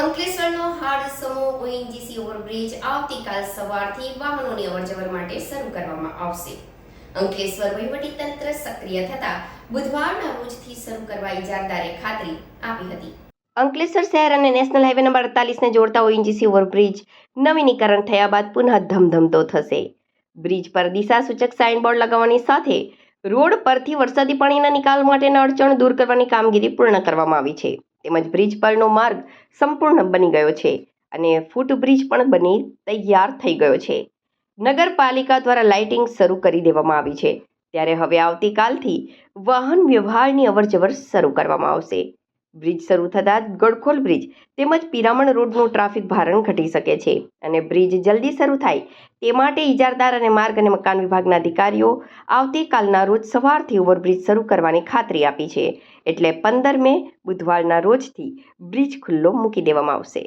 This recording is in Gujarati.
અંકલેશ્વરનો હાર્ડ સમો ઓએનજીસી ઓવરબ્રિજ આવતીકાલ સવારથી વાહનોની અવરજવર માટે શરૂ કરવામાં આવશે. અંકલેશ્વર વહીવટીતંત્ર સક્રિય થતા બુધવારના રોજથી શરૂ કરવા ઇજારદારે ખાતરી આપી હતી. અંકલેશ્વર શહેર અને નેશનલ હાઈવે નંબર અડતાલીસને જોડતા ઓએનજીસી ઓવરબ્રિજ નવીનીકરણ થયા બાદ પુનઃ ધમધમતો થશે. બ્રિજ પર દિશા સૂચક સાઇનબોર્ડ લગાવવાની સાથે રોડ પરથી વરસાદી પાણીના નિકાલ માટેના અડચણ દૂર કરવાની કામગીરી પૂર્ણ કરવામાં આવી છે. તેમજ બ્રિજ પરનો માર્ગ સંપૂર્ણ બની ગયો છે અને ફૂટ બ્રિજ પણ બની તૈયાર થઈ ગયો છે. નગરપાલિકા દ્વારા લાઇટિંગ શરૂ કરી દેવામાં આવી છે. ત્યારે હવે આવતીકાલથી વાહન વ્યવહારની અવરજવર શરૂ કરવામાં આવશે. બ્રિજ શરૂ થતાં ગડખોલ બ્રિજ તેમજ પિરામણ રોડનું ટ્રાફિક ભારણ ઘટી શકે છે અને બ્રિજ જલ્દી શરૂ થાય તે માટે ઇજારદાર અને માર્ગ અને મકાન વિભાગના અધિકારીઓ આવતીકાલના રોજ સવારથી ઓવરબ્રિજ શરૂ કરવાની ખાતરી આપી છે. એટલે પંદર મે બુધવારના રોજથી બ્રિજ ખુલ્લો મૂકી દેવામાં આવશે.